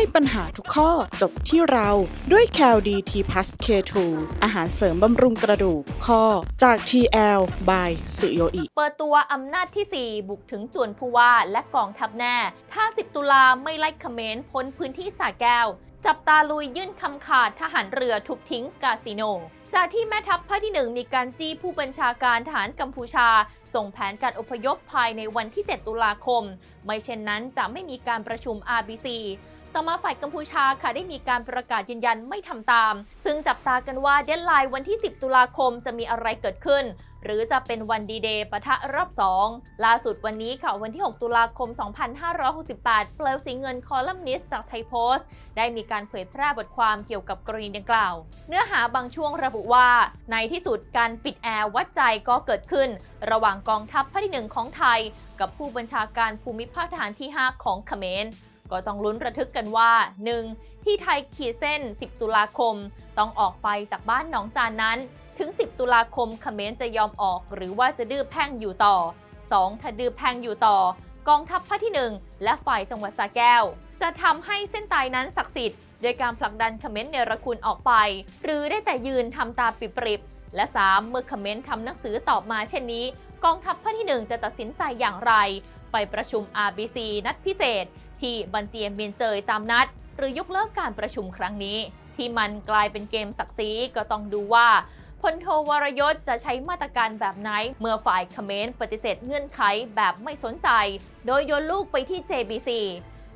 ให้ปัญหาทุกข้อจบที่เราด้วย c a l d t plus K2 อาหารเสริมบำรุงกระดูกข้อจาก TL by สุโยอิเปิดตัวอำนาจที่ 4 บุกถึงจวนผู้ว่าและกองทัพแน่ ถ้า 10 ตุลาไม่ไล่เขมรพ้นพื้นที่สาแก้ว จับตาลุยยื่นคำขาดทหารเรือทุบทิ้งกาสิโนจากที่แม่ทัพภาคที่ 1 มีการจี้ผู้บัญชาการทหารกัมพูชา ส่งแผนการอพยพภายในวันที่ 7 ตุลาคม ไม่เช่นนั้นจะไม่มีการประชุม RBC ต่อมาฝ่ายกัมพูชาค่ะได้มีการประกาศยืนยันไม่ทำตาม ซึ่งจับตากันว่าเดดไลน์วันที่ 10 ตุลาคมจะมีอะไรเกิดขึ้น หรือจะเป็นวันดีเดย์ปะทะรอบ 2 ล่าสุดวันนี้ค่ะวันที่ 6 ตุลาคม 2568 เปลวสีเงินคอลัมนิสต์จากไทยโพสต์ ได้มีการเผยแพร่บทความเกี่ยวกับกรณีดังกล่าว เนื้อหาบางช่วงระบุว่า ในที่สุดการปิดแอร์วัดใจก็เกิดขึ้น ระหว่างกองทัพภาคที่ 1 ของไทย กับผู้บัญชาการภูมิภาคทหารที่ 5 ของเขมร ก็ต้องลุ้นระทึกกันว่า 1. ที่ไทยขีดเส้น 10 ตุลาคม ต้องออกไปจากบ้านหนองจานนั้น ถึง 10 ตุลาคมเขมรจะยอมออก หรือว่าจะดื้อแพ่งอยู่ต่อ 2. ถ้าดื้อแพ่งอยู่ต่อ กองทัพภาคที่ 1 และฝ่ายจังหวัดสระแก้ว จะทำให้เส้นตายนั้นศักดิ์สิทธิ์โดยการผลักดันเขมรเนรคุณออกไป หรือได้แต่ยืนทำตาปิบริบและ 3. เมื่อเขมรทำหนังสือตอบมาเช่นนี้ กองทัพภาคที่ 1 จะตัดสินใจอย่างไร ไปประชุม RBC นัดพิเศษ ที่บันเตียเมียนเจยตามนัด หรือยกเลิกการประชุมครั้งนี้ ที่มันกลายเป็นเกมศักดิ์ศรีก็ต้องดูว่าพลโทวรยศจะใช้มาตรการแบบไหน เมื่อฝ่ายคอมเขมรปฏิเสธเงื่อนไขแบบไม่สนใจ โดยโยนลูกไปที่ JBC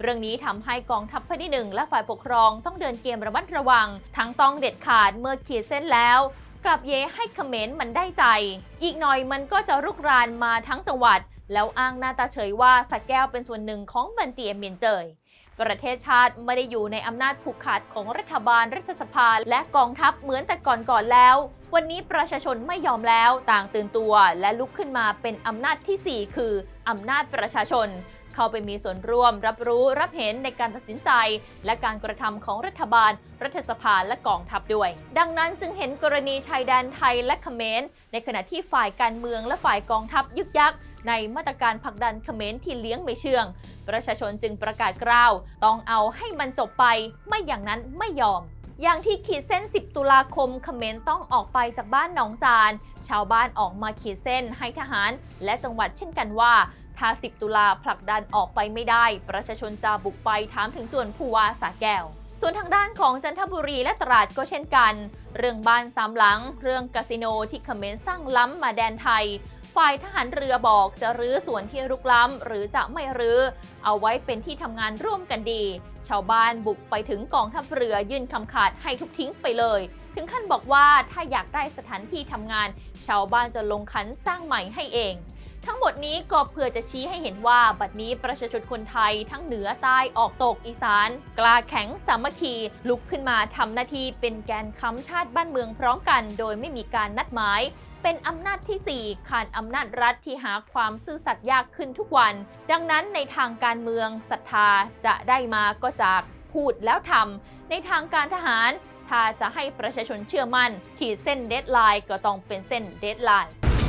เรื่องนี้ทำให้กองทัพภาคที่หนึ่งและฝ่ายปกครองต้องเดินเกมระมัดระวัง ทั้งต้องเด็ดขาดเมื่อขีดเส้นแล้ว กลับเย้ให้คอมเขมรมันได้ใจ อีกหน่อยมันก็จะรุกรานมาทั้งจังหวัด แล้วอ้างหน้าตาเฉยว่าสักแก้วเป็นส่วนหนึ่งของบันเตียเมียนเจย ประเทศชาติไม่ได้อยู่ในอำนาจผูกขาดของรัฐบาลรัฐสภาและกองทัพเหมือนแต่ก่อนๆแล้ว วันนี้ประชาชนไม่ยอมแล้วต่างตื่นตัว และลุกขึ้นมาเป็นอำนาจที่ 4 คืออำนาจประชาชน เข้าไปมีส่วนร่วม รับรู้รับเห็นในการตัดสินใจ และการกระทำของรัฐบาล รัฐสภาและกองทัพด้วย ดังนั้นจึงเห็นกรณีชายแดนไทยและเขมรในขณะที่ฝ่ายการเมืองและฝ่ายกองทัพยึกยักในมาตรการผลักดันเขมรที่เลี้ยงไม่เชื่อง ประชาชนจึงประกาศกล้าว ต้องเอาให้มันจบไป ไม่อย่างนั้นไม่ยอม อย่างที่ขีดเส้น 10 ตุลาคมเขมรต้องออกไปจากบ้านหนองจาน ชาวบ้านออกมาขีดเส้นให้ทหาร และจังหวัดเช่นกันว่า ถ้า 10 ตุลาผลักดันออกไปไม่ได้ ประชาชนจะบุกไปถามถึงจวนผู้ว่าสาแก้วส่วนทางด้านของจันทบุรีและตราดก็เช่นกัน เรื่องบ้านสามหลัง เรื่องคาสิโนที่เขมรสร้างล้ำมาแดนไทย ฝ่ายทหารเรือบอกจะรื้อส่วนที่รุกล้ำ หรือจะไม่รื้อ เอาไว้เป็นที่ทำงานร่วมกันดี ชาวบ้านบุกไปถึงกองทัพเรือยื่นคำขาดให้ทุกทิ้งไปเลย ถึงขั้นบอกว่าถ้าอยากได้สถานที่ทำงาน ชาวบ้านจะลงขันสร้างใหม่ให้เอง ทั้งหมดนี้ก็เพื่อจะชี้ให้เห็นว่าบัดนี้ประชาชนคนไทยทั้งเหนือใต้ออกตกอีสาน กล้าแข็งสามัคคีลุกขึ้นมาทำหน้าที่เป็นแกนค้ำชาติบ้านเมืองพร้อมกัน โดยไม่มีการนัดหมายเป็นอำนาจที่ 4 ขานอำนาจรัฐที่หาความซื่อสัตย์ยากขึ้นทุกวัน ดังนั้นในทางการเมืองศรัทธาจะได้มาก็จากพูดแล้วทำในทางการทหาร ถ้าจะให้ประชาชนเชื่อมั่น ขีดเส้นเดดไลน์ก็ต้องเป็นเส้นเดดไลน์